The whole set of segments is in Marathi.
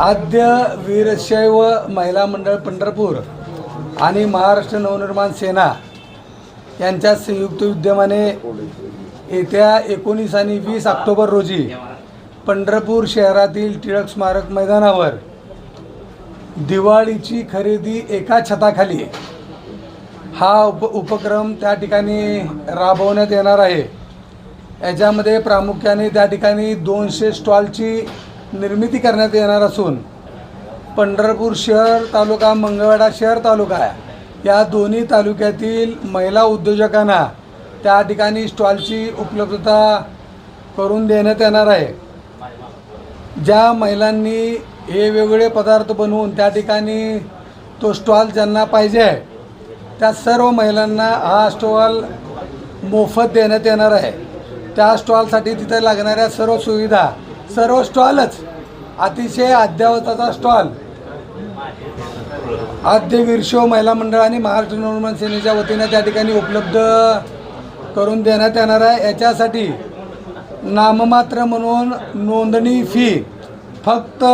आद्य वीरशैव महिला मंडळ पंढरपूर आणि महाराष्ट्र नवनिर्माण सेना यांच्या संयुक्त विद्यमाने येत्या एकोणीस आणि वीस ऑक्टोबर रोजी पंढरपूर शहरातील टिळक स्मारक मैदानावर दिवाळीची खरेदी एका छताखाली हा उप उपक्रम त्या ठिकाणी राबवण्यात येणार आहे. याच्यामध्ये प्रामुख्याने त्या ठिकाणी दोनशे स्टॉलची निर्मिती करण्यात येणार असून पंढरपूर शहर तालुका मंगळवाडा शहर तालुका या दोन्ही तालुक्यातील महिला उद्योजकांना त्या ठिकाणी स्टॉलची उपलब्धता करून देण्यात येणार आहे. ज्या महिलांनी हे वेगवेगळे पदार्थ बनवून त्या ठिकाणी तो स्टॉल ज्यांना पाहिजे आहे त्या सर्व महिलांना हा स्टॉल मोफत देण्यात येणार आहे. त्या स्टॉलसाठी तिथे लागणाऱ्या सर्व सुविधा सर्व स्टॉलच. अतिशय अद्यावताचा स्टॉल. आद्य वीरशो महिला मंडळ आणि महाराष्ट्र नवनिर्माण सेनेच्या वतीनं त्या ठिकाणी उपलब्ध करून देण्यात येणार आहे. याच्यासाठी नाममात्र म्हणून नोंदणी फी फक्त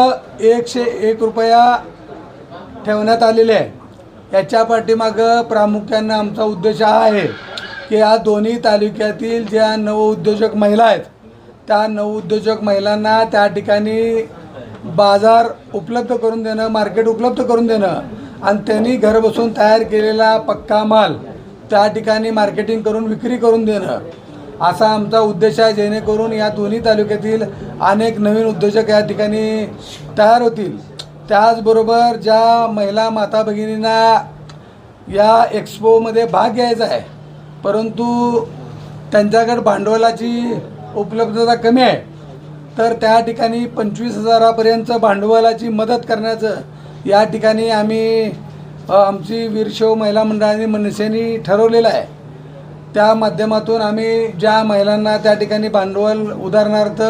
एकशे एक रुपया ठेवण्यात आलेली आहे. याच्या पाठीमागं प्रामुख्यानं आमचा उद्देश हा आहे की या दोन्ही तालुक्यातील ज्या नवउद्योजक महिला आहेत त्या नवउद्योजक महिलांना त्या ठिकाणी बाजार उपलब्ध करून देणं मार्केट उपलब्ध करून देणं आणि त्यांनी घर बसून तयार केलेला पक्का माल त्या ठिकाणी मार्केटिंग करून विक्री करून देणं. असा आमचा उद्देश आहे जेणेकरून या दोन्ही तालुक्यातील अनेक नवीन उद्योजक या ठिकाणी तयार होतील. त्याचबरोबर ज्या महिला माता भगिनींना या एक्सपोमध्ये भाग घ्यायचा आहे परंतु त्यांच्याकडे भांडवलाची उपलब्धता कमी आहे. तर त्या ठिकाणी पंचवीस हजारापर्यंतचं भांडवलाची मदत करण्याचं या ठिकाणी आम्ही आमची वीरशैव महिला मंडळाने मनसेनी ठरवलेलं आहे. त्या माध्यमातून आम्ही ज्या महिलांना त्या ठिकाणी भांडवल उदाहरणार्थ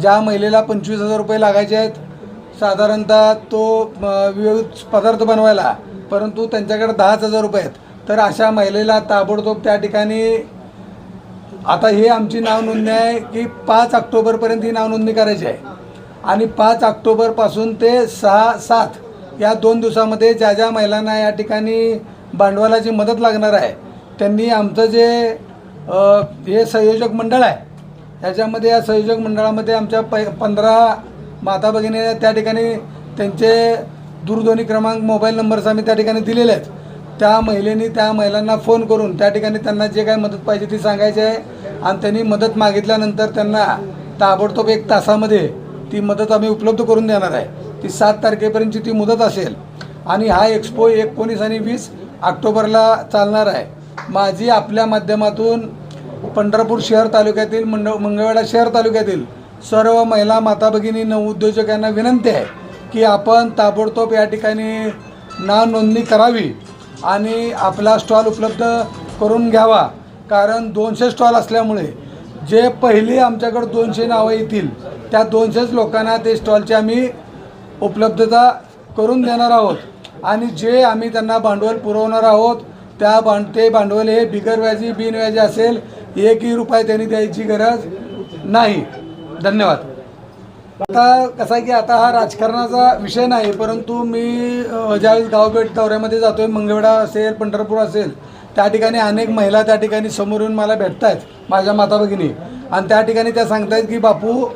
ज्या महिलेला पंचवीस हजार रुपये लागायचे आहेत साधारणतः तो विविध पदार्थ बनवायला परंतु त्यांच्याकडे दहाच हजार रुपये आहेत. तर अशा महिलेला ताबडतोब त्या ठिकाणी आता हे आमची नाव नोंदणी आहे की पाच ऑक्टोबरपर्यंत ही नाव नोंदणी करायची आहे. आणि पाच ऑक्टोबरपासून ते सहा सात या दोन दिवसामध्ये ज्या ज्या महिलांना या ठिकाणी भांडवलाची मदत लागणार आहे त्यांनी आमचं जे हे संयोजक मंडळ आहे ह्याच्यामध्ये या संयोजक मंडळामध्ये आमच्या प पंधरा माता भगिनी त्या ठिकाणी त्यांचे दूरध्वनी क्रमांक मोबाईल नंबर्स आम्ही त्या ठिकाणी दिलेले आहेत. त्या महिलेनी त्या महिलांना फोन करून त्या ठिकाणी त्यांना जे काही मदत पाहिजे ती सांगायची आहे. आणि त्यांनी मदत मागितल्यानंतर त्यांना ताबडतोब एक तासामध्ये ती मदत आम्ही उपलब्ध करून देणार आहे. ती सात तारखेपर्यंतची ती मुदत असेल. आणि हा एक्सपो एकोणीस आणि वीस ऑक्टोबरला चालणार आहे. माझी आपल्या माध्यमातून पंढरपूर शहर तालुक्यातील मंड मंगळवेढा शहर तालुक्यातील सर्व महिला माता भगिनी नवउद्योजकांना विनंती आहे की आपण ताबडतोब या ठिकाणी नाव नोंदणी करावी. आणि आपला स्टॉल उपलब्ध करून घ्यावा. कारण दोनशे स्टॉल असल्यामुळे जे पहिले आमच्याकडं दोनशे नावं येतील त्या दोनशेच लोकांना ते स्टॉलची आम्ही उपलब्धता करून देणार आहोत. आणि जे आम्ही त्यांना भांडवल पुरवणार आहोत त्या भांड ते भांडवल हे बिगर व्याजी बिनव्याजी असेल एकही रुपये त्यांनी द्यायची गरज नाही. धन्यवाद. आता कसं आहे की आता हा राजकारणाचा विषय नाही परंतु मी ज्यावेळेस गावभेट दौऱ्यामध्ये जातो आहे मंगळवेढा असेल पंढरपूर असेल त्या ठिकाणी अनेक महिला त्या ठिकाणी समोर येऊन मला भेटत आहेत माझ्या माता भगिनी. आणि त्या ठिकाणी त्या सांगतायत की बापू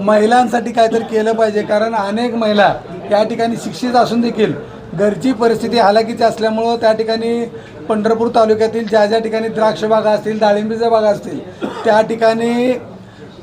महिलांसाठी काहीतरी केलं पाहिजे कारण अनेक महिला या ठिकाणी शिक्षित असून देखील घरची परिस्थिती हालाकीची असल्यामुळं त्या ठिकाणी पंढरपूर तालुक्यातील ज्या ज्या ठिकाणी द्राक्ष बागा असतील डाळिंबीच्या बागा असतील त्या ठिकाणी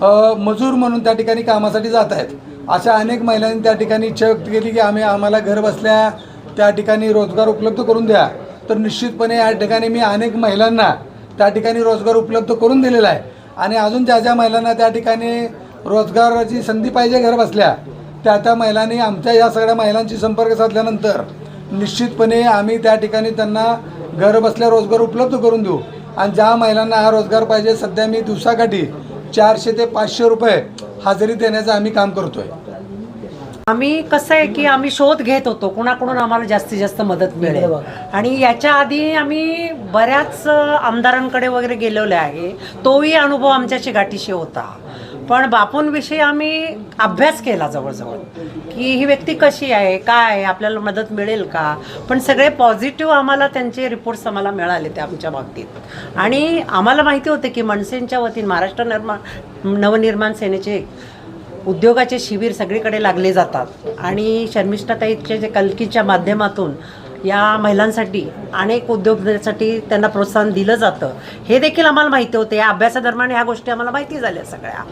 मजूर म्हणून त्या ठिकाणी कामासाठी जात आहेत. अशा अनेक महिलांनी त्या ठिकाणी इच्छा व्यक्त केली की आम्ही आम्हाला घर बसल्या त्या ठिकाणी रोजगार उपलब्ध करून द्या. तर निश्चितपणे या ठिकाणी मी अनेक महिलांना त्या ठिकाणी रोजगार उपलब्ध करून दिलेला आहे. आणि अजून ज्या ज्या महिलांना त्या ठिकाणी रोजगाराची संधी पाहिजे घर बसल्या त्या त्या महिलांनी आमच्या या सगळ्या महिलांशी संपर्क साधल्यानंतर निश्चितपणे आम्ही त्या ठिकाणी त्यांना घर बसल्या रोजगार उपलब्ध करून देऊ. आणि ज्या महिलांना हा रोजगार पाहिजे सध्या मी दिवसाकाठी चारशे ते पाचशे रुपये हजेरी देण्याचं आम्ही काम करतोय. आम्ही कसं आहे की आम्ही शोध घेत होतो कुणाकडून आम्हाला जास्तीत जास्त मदत मिळेल. आणि याच्या आधी आम्ही बऱ्याच आमदारांकडे वगैरे गेलेलो आहे. तोही अनुभव आमच्याशी गाठीशी होता. पण बापूंविषयी आम्ही अभ्यास केला जवळजवळ की ही व्यक्ती कशी आहे काय आहे आपल्याला मदत मिळेल का? पण सगळे पॉझिटिव्ह आम्हाला त्यांचे रिपोर्ट्स आम्हाला मिळाले ते आमच्या बाबतीत. आणि आम्हाला माहिती होते की मनसेंच्या वतीने महाराष्ट्र निर्माण नवनिर्माण सेनेचे उद्योगाचे शिबिर सगळीकडे लागले जातात. आणि शर्मिष्ठाताईचे जे कलकीच्या माध्यमातून या महिलांसाठी अनेक उद्योगासाठी त्यांना प्रोत्साहन दिलं जातं. हे देखील आम्हाला माहिती होतं. या अभ्यासादरम्यान ह्या गोष्टी आम्हाला माहिती झाल्या सगळ्या.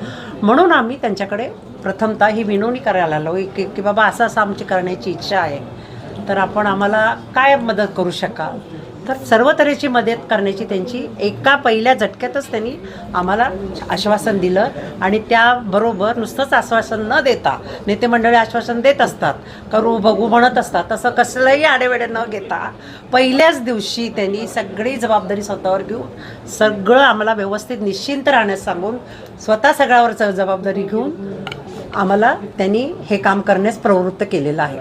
म्हणून आम्ही त्यांच्याकडे प्रथमतः ही विनवणी करायला आलो की की बाबा असं असं आमची करण्याची इच्छा आहे. तर आपण आम्हाला काय मदत करू शकाल? तर सर्व तऱ्हेची मदत करण्याची त्यांची एका पहिल्या झटक्यातच त्यांनी आम्हाला आश्वासन दिलं. आणि त्याबरोबर नुसतंच आश्वासन न देता नेते मंडळी आश्वासन देत असतात करू बघू म्हणत असतात तसं कसलंही आडेवेडे न घेता पहिल्याच दिवशी त्यांनी सगळी जबाबदारी स्वतःवर घेऊन सगळं आम्हाला व्यवस्थित निश्चिंत राहण्यास सांगून स्वतः सगळ्यावर जबाबदारी घेऊन आम्हाला त्यांनी हे काम करण्यास प्रवृत्त केलेलं आहे.